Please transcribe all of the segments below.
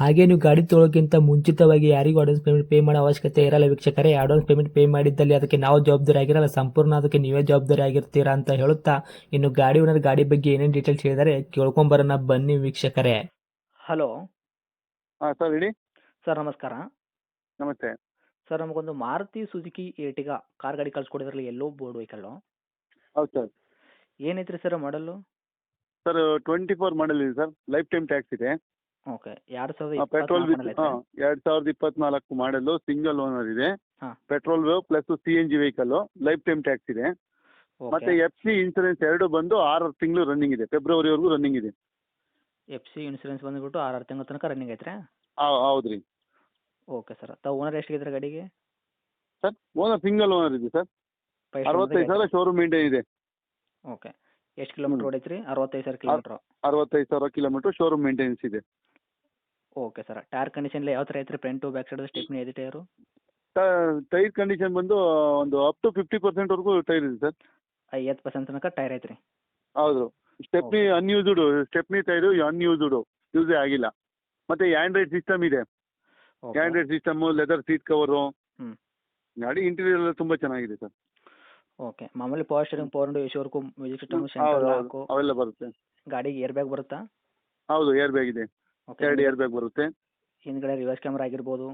ಹಾಗೆ ನೀವು ಗಾಡಿ ತೊಳೋಕ್ಕಿಂತ ಮುಂಚಿತವಾಗಿ ಯಾರಿಗೂ ಅಡ್ವಾನ್ಸ್ ಪೇಮೆಂಟ್ ಪೇ ಮಾಡೋ ಅವಶ್ಯಕತೆ ಇರಲ್ಲ ವೀಕ್ಷಕರೇ. ಅಡ್ವಾನ್ಸ್ ಪೇಮೆಂಟ್ ಪೇ ಮಾಡಿದ್ದಲ್ಲಿ ಅದಕ್ಕೆ ನಾವು ಜವಾಬ್ದಾರಿ ಆಗಿರಲ್ಲ. ಸಂಪೂರ್ಣ ಅದಕ್ಕೆ ನೀವೇ ಜವಾಬ್ದಾರಿ ಆಗಿರ್ತೀರಾ ಅಂತ ಹೇಳುತ್ತಾ ಇನ್ನು ಗಾಡಿ ಓನರ್ ಗಾಡಿ ಬಗ್ಗೆ ಏನೇನು ಡೀಟೇಲ್ಸ್ ಹೇಳಿದರೆ ಕೇಳ್ಕೊಂಬರೋಣ ಬನ್ನಿ ವೀಕ್ಷಕರೇ. ಹಲೋ ಹಾಂ ಸರ್ ಹೇಳಿ. ಸರ್ ನಮಸ್ಕಾರ. ನಮಸ್ತೆ. ಸರ್ ನಮಗೊಂದು ಮಾರುತಿ ಸುಜುಕಿ ಏಟಿಗ ಕಾರ್ ಗಾಡಿ ಕಳ್ಸಿಕೊಡಿದ್ರಲ್ಲಿ ಎಲ್ಲೋ ಬೋರ್ಡ್ ವೆಹಿಕಲ್ಲು ಹೌದು sir ಏನೈತ್ರಿ sir model sir twenty four model ಇದೆ ಸರ್ ಲೈಫ್ ಟೈಮ್ ಟ್ಯಾಕ್ಸ್ ಇದೆ. ಓಕೆ ಎರಡು ಸಾವಿರದ ಪೆಟ್ರೋಲ್ ವಿತ್ ಎರಡ್ ಸಾವಿರದ ಇಪ್ಪತ್ನಾಲ್ಕು ಮಾಡಲು ಸಿಂಗಲ್ ಓನರ್ ಇದೆ. ಹಾ. Petrol plus C N G vehicle life time tax ಇದೆ. ಮತ್ತೆ ಓಕೆ ಎಫ್ ಸಿ ಇನ್ಸೂರೆನ್ಸ್ ಎರಡು ಬಂದು ಆರು ತಿಂಗಳು ರನ್ನಿಂಗ್ ಇದೆ ಫೆಬ್ರವರಿವರೆಗೂ ರನ್ನಿಂಗ್ ಇದೆ. ಎಫ್ ಸಿ ಇನ್ಸೂರೆನ್ಸ್ ಬಂದ್ಬಿಟ್ಟು ಆರು ಆರು ತಿಂಗಳ ತನಕ ರನ್ನಿಂಗ್ ಐತ್ರಿ? ಹೌದ್ರಿ. ಓಕೆ ಸರ್ ತಾವು ಓನರ್ ಎಷ್ಟಿದ್ರೆ ಗಾಡಿಗೆ? ಸರ್ ಓನರ್ ಸಿಂಗಲ್ ಓನರ್ ಇದೆ ಸರ್. ಅರವತ್ತೈದು ಸಾವಿರ ಶೋರೂಮ್ ಮೇಂಟೈನ್ ಇದೆ. ಓಕೆ ಎಷ್ಟು ಕಿಲೋಮೀಟರ್ ಹ್ಮ್. ಹೊಡೈತ್ರಿ ಅರವತ್ತೈದು ಸಾವಿರ ಕಿಲೋಮೀಟರ್ ಅರವತ್ತೈದು ಸಾವಿರ ಕಿಲೋಮೀಟರ್ ಶೋರೂಮ್ ಮೇಂಟೆನೆನ್ಸ್ ಇದೆ. ಓಕೆ ಸರ್ ಟೈರ್ ಕಂಡೀಷನ್ ಯಾವ ಥರ ಐತ್ರಿ? ಫ್ರಂಟು ಬ್ಯಾಕ್ ಸೈಡ್ ಸ್ಟೆಪ್ನಿ ಐದು ಟೈರು ಟೈರ್ ಕಂಡೀಷನ್ ಬಂದು ಒಂದು ಅಪ್ ಟು ಫಿಫ್ಟಿ ಪರ್ಸೆಂಟ್ವರೆಗೂ ಟೈರ್ ಇದೆ ಸರ್ ಐವತ್ತು ಪರ್ಸೆಂಟ್ ತನಕ ಟೈರ್ ಐತ್ರಿ. ಹೌದು. Stepney unused stepney tyre unused ಯೂಸೇ ಆಗಿಲ್ಲ. ಮತ್ತೆ ಆ್ಯಂಡ್ರಾಯ್ಡ್ ಸಿಸ್ಟಮ್ ಇದೆ. Android Android system leather seat cover. ಗಾಡಿ ಇಂಟೀರಿಯರ್ ಎಲ್ಲ ತುಂಬ ಚೆನ್ನಾಗಿದೆ ಸರ್ ಓಕೆ ಮಾಮೂಲಿ power steering power work music system ಅವೆಲ್ಲ ಬರುತ್ತೆ. ಗಾಡಿಗೆ ಏರ್ ಬ್ಯಾಗ್ ಬರುತ್ತಾ? ಹೌದು ಏರ್ ಬ್ಯಾಗ್ ಇದೆ. ಓಕೆ ಎರಡು ಏರ್ ಬ್ಯಾಗ್ ಬರುತ್ತೆ. ಹಿಂದ್ಗಡೆ ರಿವರ್ಸ್ ಕ್ಯಾಮ್ರಾ ಆಗಿರ್ಬೋದು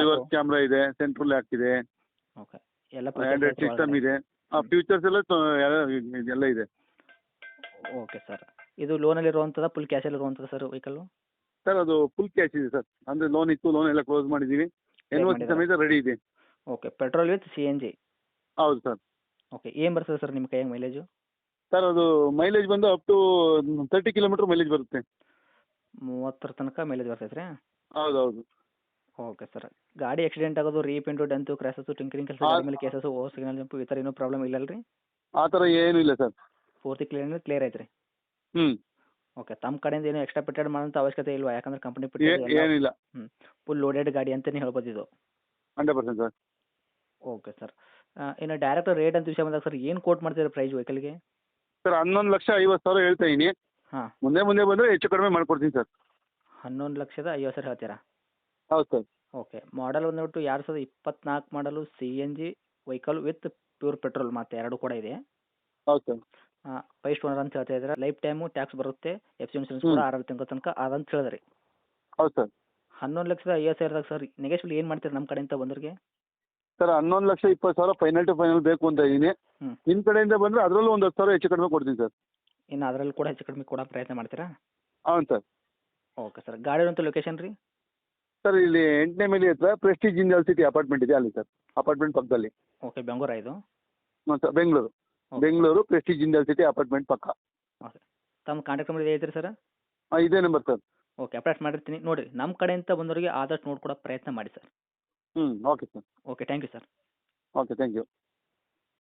ರಿವರ್ಸ್ ಕ್ಯಾಮ್ರಾ ಇದೆ ಸೆಂಟ್ರಲ್ ಲ್ಯಾಕ್ ಇದೆ. ಓಕೆ ಎಲ್ಲ ಆಂಡ್ರಾಯ್ಡ್ ಸಿಸ್ಟಮ್ ಇದೆ. ಆ. ಫ್ಯೂಚರ್ಸ್ ಎಲ್ಲ ತ- ಎಲ್ಲ- ಎಲ್ಲ ಇದೆ. ಓಕೆ ಸರ್ ಇದು ಲೋನಲ್ಲಿ ಇರುವಂಥದ್ದು ಫುಲ್ ಕ್ಯಾಶಲ್ಲಿ ಇರುವಂಥದ್ದು ಸರ್ ವೆಹಿಕಲ್ ಸರ್ ಅದು ಫುಲ್ ಕ್ಯಾಶ್ ಇದೆ ಸರ್ ಅಂದ್ರೆ ಲೋನ್ ಇತ್ತು ಲೋನ್ ಎಲ್ಲ ಕ್ಲೋಸ್ ಮಾಡಿದ್ದೀವಿ. ಎನ್ ಒ ಸಿ ಮಾಡಿದ್ದೀರಾ? ಸಮೇತ ರೆಡಿ ಇದೆ. Okay petrol with C N G ಹೌದು ಸರ್ ಓಕೆ ಏನು ಬರ್ತದೆ ಸರ್ ನಿಮ್ಮ ಕೈಯಾಗ ಮೈಲೇಜು ಸರ್ ಅದು ಮೈಲೇಜ್ ಬಂದು up to thirty kilometre mileage ಬರುತ್ತೆ. ಮೂವತ್ತರ ತನಕ ಮೈಲೇಜ್ ಬರ್ತೈತೆ ರೀ ಹೌದು ಹೌದು ಓಕೆ ಸರ್. ಗಾಡಿ ಆಕ್ಸಿಡೆಂಟ್ ಆಗೋದು ರೀಪೇಂಟು ಡೆಂತು ಕ್ರ್ಯಾಸಸ್ಸು ಟಿಂಕರಿಂಗ್ ಕೆಲಸ ಆಮೇಲೆ ಗಾಡಿ ಮೇಲೆ ಕೇಸಸ್ಸು ಓ ಸಿಗ್ನಲ್ ಜಂಪ್ ಈ ಥರ ಏನೂ ಪ್ರಾಬ್ಲಮ್ ಇಲ್ಲ ರೀ ಆ ಥರ ಏನೂ ಇಲ್ಲ ಸರ್. ಪೂರ್ತಿ ಕ್ಲಿಯರ್ ಕ್ಲಿಯರ್ ಐತೆ ರೀ ಹ್ಞೂ ಓಕೆ ತಮ್ಮ ಕಡೆಯಿಂದ ಏನು ಎಕ್ಸ್ಟ್ರಾ ಪಿಟೆಡ್ ಮಾಡೋಂಥ ಅವಶ್ಯಕತೆ ಇಲ್ವಾ? ಯಾಕಂದ್ರೆ ಕಂಪನಿ ಏ- ಏನಿಲ್ಲ. ಹ್ಞೂ ಫುಲ್ ಲೋಡೆಡ್ ಗಾಡಿ ಅಂತಲೇ ಹೇಳ್ಬೋದು ಇದು. Hundred percent sir. Okay sir. ಇನ್ನು ಡೈರೆಕ್ಟ್ ರೇಟ್ ಅಂತ ವಿಷಯ ಬಂದಾಗ ಸರ್ ಏನು ಕೋಟ್ ಮಾಡ್ತೀರಾ ಪ್ರೈಸ್ ವೆಹಿಕಲ್ಗೆ ಸರ್ ಹನ್ನೊಂದು ಲಕ್ಷ ಐವತ್ತು ಸಾವಿರ ಹೇಳ್ತಾ ಇದೀನಿ. ಹಾಂ. ಮುಂದೆ ಮುಂದೆ ಬಂದ್ರೆ ಹೆಚ್ಚು ಕಡಿಮೆ ಮಾಡ್ಕೊಡ್ತೀನಿ ಸರ್. ಹನ್ನೊಂದು ಲಕ್ಷದ ಐವತ್ತು ಸಾವಿರ ಹೇಳ್ತೀರಾ? ಹೌದು ಸರ್. ಓಕೆ. ಮಾಡಲ್ ಬಂದ್ಬಿಟ್ಟು ಎರಡು ಸಾವಿರದ ಇಪ್ಪತ್ನಾಲ್ಕು ಮಾಡಲು C N G vehicle with pure petrol ಮತ್ತೆ ಎರಡು ಕೂಡ ಇದೆ. ಹೌದು ಸರ್. ಫೈಸ್ಟ್ ಓನರ್ ಅಂತ ಹೇಳ್ತಾ ಇದ್ದಾರೆ. ಲೈಫ್ ಟೈಮು ಟ್ಯಾಕ್ಸ್ ಬರುತ್ತೆ ಎಫ್ ಸಿ ಇನ್ಸೂರೆನ್ಸ್ ಕೂಡ. ಆರು ತಿಂಗಳ ತನಕ ಅದಂತ ಹೇಳಿದ್ರಿ. ಹೌದು ಸರ್. ಹನ್ನೊಂದು ಲಕ್ಷದ ಐವತ್ತು ಸಾವಿರದಾಗ ಸರ್ ನೆಗೆಶ್ವಲ್ ಏನು ಮಾಡ್ತೀರಿ ನಮ್ಮ ಕಡೆಯಿಂದ ಬಂದವ್ರಿಗೆ? ಸರ್ ಹನ್ನೊಂದು ಲಕ್ಷ ಇಪ್ಪತ್ತು ಸಾವಿರ ಫೈನಲ್ ಟು ಫೈನಲ್ ಬೇಕು ಅಂತ ಇದ್ದೀನಿ. ನಿಮ್ಮ ಕಡೆಯಿಂದ ಬಂದರೆ ಅದರಲ್ಲೂ ಒಂದು ಹತ್ತು ಸಾವಿರ ಹೆಚ್ಚು ಕಡಿಮೆ ಕೊಡ್ತೀನಿ ಸರ್. ಇನ್ನು ಅದರಲ್ಲಿ ಕೂಡ ಹೆಚ್ಚು ಕಡಿಮೆ ಕೊಡೋ ಪ್ರಯತ್ನ ಮಾಡ್ತೀರಾ? ಹೌದು ಸರ್. Okay sir. ಗಾಡಿ ಅಂತ ಲೊಕೇಶನ್ ರೀ? ಸರ್ ಇಲ್ಲಿ ಎಂಟನೇ ಮೇಲೆ ಹತ್ರ ಪ್ರೆಸ್ಟೀಜ್ ಇಂಜಲ್ ಸಿಟಿ ಅಪಾರ್ಟ್ಮೆಂಟ್ ಇದೆ ಅಲ್ಲಿ ಸರ್. ಅಪಾರ್ಟ್ಮೆಂಟ್ ಪಕ್ಕದಲ್ಲಿ. ಓಕೆ ಬೆಂಗಳೂರು ಇದು? ಹಾಂ sir Bengaluru. Bengaluru Prestige Jindal city apartment ಪಕ್ಕ. ತಮ್ಮ ಕಾಂಟ್ಯಾಕ್ಟ್ ನಂಬರ್ ಐತ್ರಿ ಸರ್? ಹಾಂ ಇದೇ ನಂಬರ್ ಸರ್. ಓಕೆ ಅಪ್ಡೇಟ್ ಮಾಡಿರ್ತೀನಿ. ನೋಡಿರಿ ನಮ್ಮ ಕಡೆಯಿಂದ ಬಂದವರಿಗೆ ಆದಷ್ಟು ನೋಡ್ಕೊಡೋ ಪ್ರಯತ್ನ ಮಾಡಿ ಸರ್. ಹ್ಞೂ okay sir. Okay thank you sir. Okay thank you